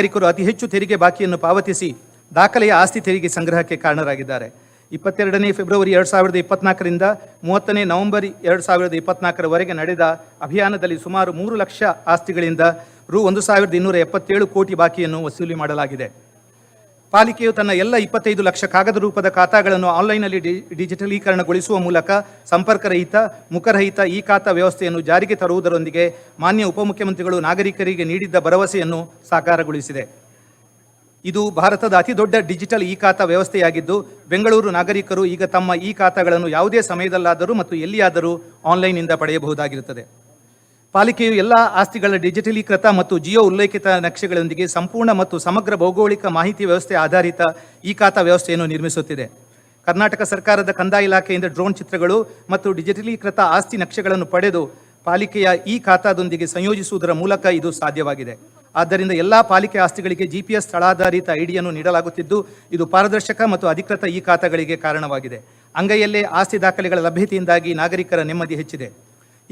ನಾಗರಿಕರು ಅತಿ ಹೆಚ್ಚು ತೆರಿಗೆ ಬಾಕಿಯನ್ನು ಪಾವತಿಸಿ ದಾಖಲೆಯ ಆಸ್ತಿ ತೆರಿಗೆ ಸಂಗ್ರಹಕ್ಕೆ ಕಾರಣರಾಗಿದ್ದಾರೆ. ಇಪ್ಪತ್ತೆರಡನೇ ಫೆಬ್ರವರಿ ಎರಡು ಸಾವಿರದ ಇಪ್ಪತ್ನಾಲ್ಕರಿಂದ ಮೂವತ್ತನೇ ನವೆಂಬರ್ ಎರಡು ಸಾವಿರದ ಇಪ್ಪತ್ನಾಲ್ಕರವರೆಗೆ ನಡೆದ ಅಭಿಯಾನದಲ್ಲಿ ಸುಮಾರು ಮೂರು ಲಕ್ಷ ಆಸ್ತಿಗಳಿಂದ ರು ಒಂದು ಸಾವಿರದ ಇನ್ನೂರ ಎಪ್ಪತ್ತೇಳು ಕೋಟಿ ಬಾಕಿಯನ್ನು ವಸೂಲಿ ಮಾಡಲಾಗಿದೆ. ಪಾಲಿಕೆಯು ತನ್ನ ಎಲ್ಲ ಇಪ್ಪತ್ತೈದು ಲಕ್ಷ ಕಾಗದ ರೂಪದ ಖಾತಾಗಳನ್ನು ಆನ್ಲೈನ್ನಲ್ಲಿ ಡಿ, ಡಿಜಿಟಲೀಕರಣಗೊಳಿಸುವ ಮೂಲಕ ಸಂಪರ್ಕರಹಿತ, ಮುಖರಹಿತ ಈ ಖಾತಾ ವ್ಯವಸ್ಥೆಯನ್ನು ಜಾರಿಗೆ ತರುವುದರೊಂದಿಗೆ ಮಾನ್ಯ ಉಪಮುಖ್ಯಮಂತ್ರಿಗಳು ನಾಗರಿಕರಿಗೆ ನೀಡಿದ್ದ ಭರವಸೆಯನ್ನು ಸಾಕಾರಗೊಳಿಸಿದೆ. ಇದು ಭಾರತದ ಅತಿದೊಡ್ಡ ಡಿಜಿಟಲ್ ಇ ಖಾತಾ ವ್ಯವಸ್ಥೆಯಾಗಿದ್ದು, ಬೆಂಗಳೂರು ನಾಗರಿಕರು ಈಗ ತಮ್ಮ ಇ ಖಾತಾಗಳನ್ನು ಯಾವುದೇ ಸಮಯದಲ್ಲಾದರೂ ಮತ್ತು ಎಲ್ಲಿಯಾದರೂ ಆನ್ಲೈನ್ನಿಂದ ಪಡೆಯಬಹುದಾಗಿರುತ್ತದೆ. ಪಾಲಿಕೆಯು ಎಲ್ಲ ಆಸ್ತಿಗಳ ಡಿಜಿಟಲೀಕೃತ ಮತ್ತು ಜಿಯೋ ಉಲ್ಲೇಖಿತ ನಕ್ಷೆಗಳೊಂದಿಗೆ ಸಂಪೂರ್ಣ ಮತ್ತು ಸಮಗ್ರ ಭೌಗೋಳಿಕ ಮಾಹಿತಿ ವ್ಯವಸ್ಥೆ ಆಧಾರಿತ ಈ ಖಾತಾ ವ್ಯವಸ್ಥೆಯನ್ನು ನಿರ್ಮಿಸುತ್ತಿದೆ. ಕರ್ನಾಟಕ ಸರ್ಕಾರದ ಕಂದಾಯ ಇಲಾಖೆಯಿಂದ ಡ್ರೋನ್ ಚಿತ್ರಗಳು ಮತ್ತು ಡಿಜಿಟಲೀಕೃತ ಆಸ್ತಿ ನಕ್ಷೆಗಳನ್ನು ಪಡೆದು ಪಾಲಿಕೆಯ ಈ ಖಾತಾದೊಂದಿಗೆ ಸಂಯೋಜಿಸುವುದರ ಮೂಲಕ ಇದು ಸಾಧ್ಯವಾಗಿದೆ. ಆದ್ದರಿಂದ ಎಲ್ಲ ಪಾಲಿಕೆ ಆಸ್ತಿಗಳಿಗೆ ಜಿಪಿಎಸ್ ಸ್ಥಳಾಧಾರಿತ ಐಡಿಯನ್ನು ನೀಡಲಾಗುತ್ತಿದ್ದು, ಇದು ಪಾರದರ್ಶಕ ಮತ್ತು ಅಧಿಕೃತ ಈ ಖಾತಾಗಳಿಗೆ ಕಾರಣವಾಗಿದೆ. ಅಂಗೈಯಲ್ಲೇ ಆಸ್ತಿ ದಾಖಲೆಗಳ ಲಭ್ಯತೆಯಿಂದಾಗಿ ನಾಗರಿಕರ ನೆಮ್ಮದಿ ಹೆಚ್ಚಿದೆ.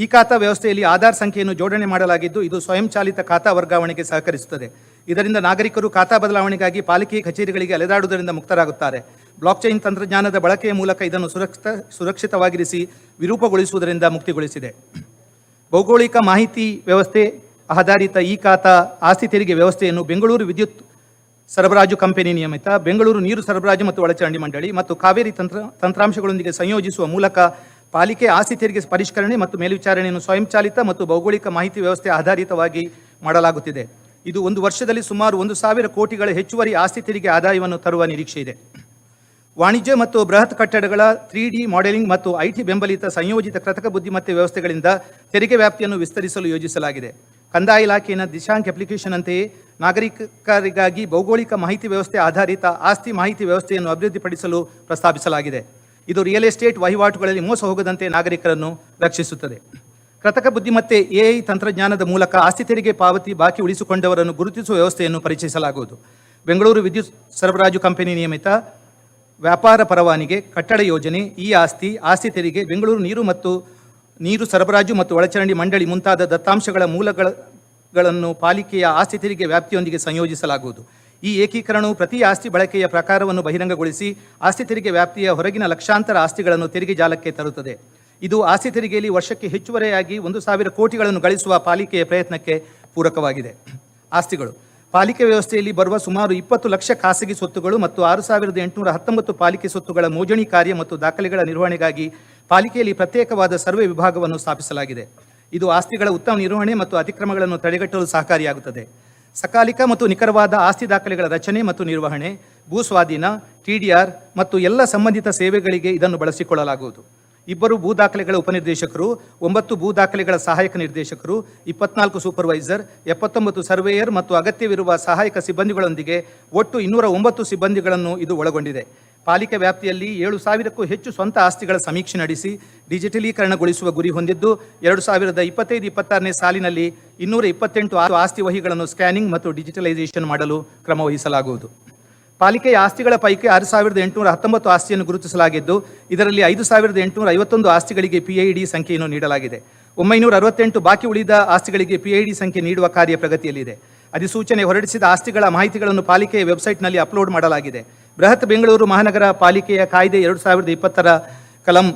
ಈ ಖಾತಾ ವ್ಯವಸ್ಥೆಯಲ್ಲಿ ಆಧಾರ್ ಸಂಖ್ಯೆಯನ್ನು ಜೋಡಣೆ ಮಾಡಲಾಗಿದ್ದು, ಇದು ಸ್ವಯಂಚಾಲಿತ ಖಾತಾ ವರ್ಗಾವಣೆಗೆ ಸಹಕರಿಸುತ್ತದೆ. ಇದರಿಂದ ನಾಗರಿಕರು ಖಾತಾ ಬದಲಾವಣೆಗಾಗಿ ಪಾಲಿಕೆ ಕಚೇರಿಗಳಿಗೆ ಅಲೆದಾಡುವುದರಿಂದ ಮುಕ್ತರಾಗುತ್ತಾರೆ. ಬ್ಲಾಕ್ ಚೈನ್ ತಂತ್ರಜ್ಞಾನದ ಬಳಕೆಯ ಮೂಲಕ ಇದನ್ನು ಸುರಕ್ಷಿತ, ಸುರಕ್ಷಿತವಾಗಿರಿಸಿ ವಿರೂಪಗೊಳಿಸುವುದರಿಂದ ಮುಕ್ತಿಗೊಳಿಸಿದೆ. ಭೌಗೋಳಿಕ ಮಾಹಿತಿ ವ್ಯವಸ್ಥೆ ಆಧಾರಿತ ಈ ಖಾತಾ ಆಸ್ತಿ ತೆರಿಗೆ ವ್ಯವಸ್ಥೆಯನ್ನು ಬೆಂಗಳೂರು ವಿದ್ಯುತ್ ಸರಬರಾಜು ಕಂಪನಿ ನಿಯಮಿತ, ಬೆಂಗಳೂರು ನೀರು ಸರಬರಾಜು ಮತ್ತು ಒಳಚರಂಡಿ ಮಂಡಳಿ ಮತ್ತು ಕಾವೇರಿ ತಂತ್ರ, ತಂತ್ರಾಂಶಗಳೊಂದಿಗೆ ಸಂಯೋಜಿಸುವ ಮೂಲಕ ಪಾಲಿಕೆ ಆಸ್ತಿ ತೆರಿಗೆ ಪರಿಷ್ಕರಣೆ ಮತ್ತು ಮೇಲ್ವಿಚಾರಣೆಯನ್ನು ಸ್ವಯಂಚಾಲಿತ ಮತ್ತು ಭೌಗೋಳಿಕ ಮಾಹಿತಿ ವ್ಯವಸ್ಥೆ ಆಧಾರಿತವಾಗಿ ಮಾಡಲಾಗುತ್ತಿದೆ. ಇದು ಒಂದು ವರ್ಷದಲ್ಲಿ ಸುಮಾರು ಒಂದು ಸಾವಿರ ಕೋಟಿಗಳ ಹೆಚ್ಚುವರಿ ಆಸ್ತಿ ತೆರಿಗೆ ಆದಾಯವನ್ನು ತರುವ ನಿರೀಕ್ಷೆ ಇದೆ. ವಾಣಿಜ್ಯ ಮತ್ತು ಬೃಹತ್ ಕಟ್ಟಡಗಳ ತ್ರೀ ಡಿ ಮಾಡೆಲಿಂಗ್ ಮತ್ತು ಐಟಿ ಬೆಂಬಲಿತ ಸಂಯೋಜಿತ ಕೃತಕ ಬುದ್ಧಿಮತ್ತೆ ವ್ಯವಸ್ಥೆಗಳಿಂದ ತೆರಿಗೆ ವ್ಯಾಪ್ತಿಯನ್ನು ವಿಸ್ತರಿಸಲು ಯೋಜಿಸಲಾಗಿದೆ. ಕಂದಾಯ ಇಲಾಖೆಯ ದಿಶಾಂಕ್ ಅಪ್ಲಿಕೇಶನ್ ಅಂತೆಯೇ ನಾಗರಿಕರಿಗಾಗಿ ಭೌಗೋಳಿಕ ಮಾಹಿತಿ ವ್ಯವಸ್ಥೆ ಆಧಾರಿತ ಆಸ್ತಿ ಮಾಹಿತಿ ವ್ಯವಸ್ಥೆಯನ್ನು ಅಭಿವೃದ್ಧಿಪಡಿಸಲು ಪ್ರಸ್ತಾಪಿಸಲಾಗಿದೆ. ಇದು ರಿಯಲ್ ಎಸ್ಟೇಟ್ ವಹಿವಾಟುಗಳಲ್ಲಿ ಮೋಸ ಹೋಗದಂತೆ ನಾಗರಿಕರನ್ನು ರಕ್ಷಿಸುತ್ತದೆ. ಕೃತಕ ಬುದ್ಧಿಮತ್ತೆ ಎಐ ತಂತ್ರಜ್ಞಾನದ ಮೂಲಕ ಆಸ್ತಿ ತೆರಿಗೆ ಪಾವತಿ ಬಾಕಿ ಉಳಿಸಿಕೊಂಡವರನ್ನು ಗುರುತಿಸುವ ವ್ಯವಸ್ಥೆಯನ್ನು ಪರಿಚಯಿಸಲಾಗುವುದು ಬೆಂಗಳೂರು ವಿದ್ಯುತ್ ಸರಬರಾಜು ಕಂಪನಿ ನಿಯಮಿತ ವ್ಯಾಪಾರ ಪರವಾನಿಗೆ ಕಟ್ಟಡ ಯೋಜನೆ, ಈ ಆಸ್ತಿ ಆಸ್ತಿ ತೆರಿಗೆ, ಬೆಂಗಳೂರು ನೀರು ಮತ್ತು ನೀರು ಸರಬರಾಜು ಮತ್ತು ಒಳಚರಂಡಿ ಮಂಡಳಿ ಮುಂತಾದ ದತ್ತಾಂಶಗಳ ಮೂಲಗಳನ್ನು ಪಾಲಿಕೆಯ ಆಸ್ತಿ ತೆರಿಗೆ ವ್ಯಾಪ್ತಿಯೊಂದಿಗೆ ಸಂಯೋಜಿಸಲಾಗುವುದು. ಈ ಏಕೀಕರಣವು ಪ್ರತಿ ಆಸ್ತಿ ಬಳಕೆಯ ಪ್ರಕಾರವನ್ನು ಬಹಿರಂಗಗೊಳಿಸಿ ಆಸ್ತಿ ತೆರಿಗೆ ವ್ಯಾಪ್ತಿಯ ಹೊರಗಿನ ಲಕ್ಷಾಂತರ ಆಸ್ತಿಗಳನ್ನು ತೆರಿಗೆ ಜಾಲಕ್ಕೆ ತರುತ್ತದೆ. ಇದು ಆಸ್ತಿ ತೆರಿಗೆಯಲ್ಲಿ ವರ್ಷಕ್ಕೆ ಹೆಚ್ಚುವರಿಯಾಗಿ ಒಂದು ಸಾವಿರ ಕೋಟಿಗಳನ್ನು ಗಳಿಸುವ ಪಾಲಿಕೆಯ ಪ್ರಯತ್ನಕ್ಕೆ ಪೂರಕವಾಗಿದೆ. ಆಸ್ತಿಗಳು. ಪಾಲಿಕೆ ವ್ಯವಸ್ಥೆಯಲ್ಲಿ ಬರುವ ಸುಮಾರು ಇಪ್ಪತ್ತು ಲಕ್ಷ ಖಾಸಗಿ ಸ್ವತ್ತುಗಳು ಮತ್ತು ಆರು ಸಾವಿರದ ಎಂಟುನೂರ ಹತ್ತೊಂಬತ್ತು ಪಾಲಿಕೆ ಸ್ವತ್ತುಗಳ ಮೋಜಣಿ ಕಾರ್ಯ ಮತ್ತು ದಾಖಲೆಗಳ ನಿರ್ವಹಣೆಗಾಗಿ ಪಾಲಿಕೆಯಲ್ಲಿ ಪ್ರತ್ಯೇಕವಾದ ಸರ್ವೆ ವಿಭಾಗವನ್ನು ಸ್ಥಾಪಿಸಲಾಗಿದೆ. ಇದು ಆಸ್ತಿಗಳ ಉತ್ತಮ ನಿರ್ವಹಣೆ ಮತ್ತು ಅತಿಕ್ರಮಗಳನ್ನು ತಡೆಗಟ್ಟಲು ಸಹಕಾರಿಯಾಗುತ್ತದೆ. ಸಕಾಲಿಕ ಮತ್ತು ನಿಖರವಾದ ಆಸ್ತಿ ದಾಖಲೆಗಳ ರಚನೆ ಮತ್ತು ನಿರ್ವಹಣೆ ಭೂ ಸ್ವಾಧೀನ ಟಿಡಿಆರ್ ಮತ್ತು ಎಲ್ಲ ಸಂಬಂಧಿತ ಸೇವೆಗಳಿಗೆ ಇದನ್ನು ಬಳಸಿಕೊಳ್ಳಲಾಗುವುದು. ಇಬ್ಬರು ಭೂ ದಾಖಲೆಗಳ ಉಪನಿರ್ದೇಶಕರು, ಒಂಬತ್ತು ಭೂ ದಾಖಲೆಗಳ ಸಹಾಯಕ ನಿರ್ದೇಶಕರು, ಇಪ್ಪತ್ನಾಲ್ಕು ಸೂಪರ್ವೈಸರ್, ಎಪ್ಪತ್ತೊಂಬತ್ತು ಸರ್ವೇಯರ್ ಮತ್ತು ಅಗತ್ಯವಿರುವ ಸಹಾಯಕ ಸಿಬ್ಬಂದಿಗಳೊಂದಿಗೆ ಒಟ್ಟು ಇನ್ನೂರ ಒಂಬತ್ತು ಸಿಬ್ಬಂದಿಗಳನ್ನು ಇದು ಒಳಗೊಂಡಿದೆ. ಪಾಲಿಕೆ ವ್ಯಾಪ್ತಿಯಲ್ಲಿ ಏಳು ಸಾವಿರಕ್ಕೂ ಹೆಚ್ಚು ಸ್ವಂತ ಆಸ್ತಿಗಳ ಸಮೀಕ್ಷೆ ನಡೆಸಿ ಡಿಜಿಟಲೀಕರಣಗೊಳಿಸುವ ಗುರಿ ಹೊಂದಿದ್ದು, ಎರಡು ಸಾವಿರದ ಇಪ್ಪತ್ತೈದು ಇಪ್ಪತ್ತಾರನೇ ಸಾಲಿನಲ್ಲಿ ಇನ್ನೂರ ಇಪ್ಪತ್ತೆಂಟು ಆಸ್ತಿ ವಹಿಗಳನ್ನು ಸ್ಕ್ಯಾನಿಂಗ್ ಮತ್ತು ಡಿಜಿಟಲೈಸೇಷನ್ ಮಾಡಲು ಕ್ರಮ ವಹಿಸಲಾಗುವುದು. ಪಾಲಿಕೆಯ ಆಸ್ತಿಗಳ ಪೈಕಿ ಆರು ಸಾವಿರದ ಎಂಟುನೂರ ಹತ್ತೊಂಬತ್ತು ಆಸ್ತಿಯನ್ನು ಗುರುತಿಸಲಾಗಿದ್ದು, ಇದರಲ್ಲಿ ಐದು ಸಾವಿರದ ಎಂಟುನೂರ ಐವತ್ತೊಂದು ಆಸ್ತಿಗಳಿಗೆ ಪಿಐಡಿ ಸಂಖ್ಯೆಯನ್ನು ನೀಡಲಾಗಿದೆ. ಒಂಬೈನೂರ ಅರವತ್ತೆಂಟು ಬಾಕಿ ಉಳಿದ ಆಸ್ತಿಗಳಿಗೆ ಪಿಐಡಿ ಸಂಖ್ಯೆ ನೀಡುವ ಕಾರ್ಯ ಪ್ರಗತಿಯಲ್ಲಿದೆ. ಅಧಿಸೂಚನೆ ಹೊರಡಿಸಿದ ಆಸ್ತಿಗಳ ಮಾಹಿತಿಗಳನ್ನು ಪಾಲಿಕೆಯ ವೆಬ್ಸೈಟ್ನಲ್ಲಿ ಅಪ್ಲೋಡ್ ಮಾಡಲಾಗಿದೆ. ಬೃಹತ್ ಬೆಂಗಳೂರು ಮಹಾನಗರ ಪಾಲಿಕೆಯ ಕಾಯ್ದೆ ಎರಡು ಸಾವಿರದ ಇಪ್ಪತ್ತರ ಕಲಂ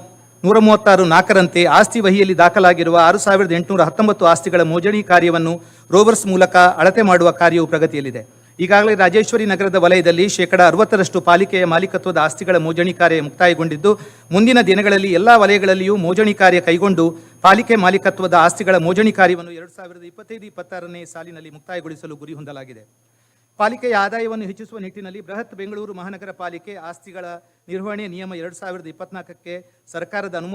ನೂರ ಮೂವತ್ತಾರು ನಾಲ್ಕರಂತೆ ಆಸ್ತಿ ವಹಿಯಲ್ಲಿ ದಾಖಲಾಗಿರುವ ಆರು ಸಾವಿರದ ಎಂಟುನೂರ ಹತ್ತೊಂಬತ್ತು ಆಸ್ತಿಗಳ ಮೋಜಣಿ ಕಾರ್ಯವನ್ನು ರೋವರ್ಸ್ ಮೂಲಕ ಅಳತೆ ಮಾಡುವ ಕಾರ್ಯವು ಪ್ರಗತಿಯಲ್ಲಿದೆ. ಈಗಾಗಲೇ ರಾಜೇಶ್ವರಿ ನಗರದ ವಲಯದಲ್ಲಿ ಶೇಕಡ ಅರವತ್ತರಷ್ಟು ಪಾಲಿಕೆಯ ಮಾಲೀಕತ್ವದ ಆಸ್ತಿಗಳ ಮೋಜಣಿ ಕಾರ್ಯ ಮುಕ್ತಾಯಗೊಂಡಿದ್ದು, ಮುಂದಿನ ದಿನಗಳಲ್ಲಿ ಎಲ್ಲ ವಲಯಗಳಲ್ಲಿಯೂ ಮೋಜಣಿ ಕಾರ್ಯ ಕೈಗೊಂಡು ಪಾಲಿಕೆ ಮಾಲೀಕತ್ವದ ಆಸ್ತಿಗಳ ಮೋಜಣಿ ಕಾರ್ಯವನ್ನು ಎರಡು ಸಾವಿರದ ಇಪ್ಪತ್ತೈದು ಇಪ್ಪತ್ತಾರನೇ ಸಾಲಿನಲ್ಲಿ ಮುಕ್ತಾಯಗೊಳಿಸಲು ಗುರಿ ಹೊಂದಲಾಗಿದೆ. ಪಾಲಿಕೆಯ ಆದಾಯವನ್ನು ಹೆಚ್ಚಿಸುವ ನಿಟ್ಟಿನಲ್ಲಿ ಬೃಹತ್ ಬೆಂಗಳೂರು ಮಹಾನಗರ ಪಾಲಿಕೆ ಆಸ್ತಿಗಳ ನಿರ್ವಹಣೆ ನಿಯಮ ಎರಡು ಸಾವಿರದ ಇಪ್ಪತ್ನಾಲ್ಕಕ್ಕೆ ಸರ್ಕಾರದ ಅನುಮೋದನೆ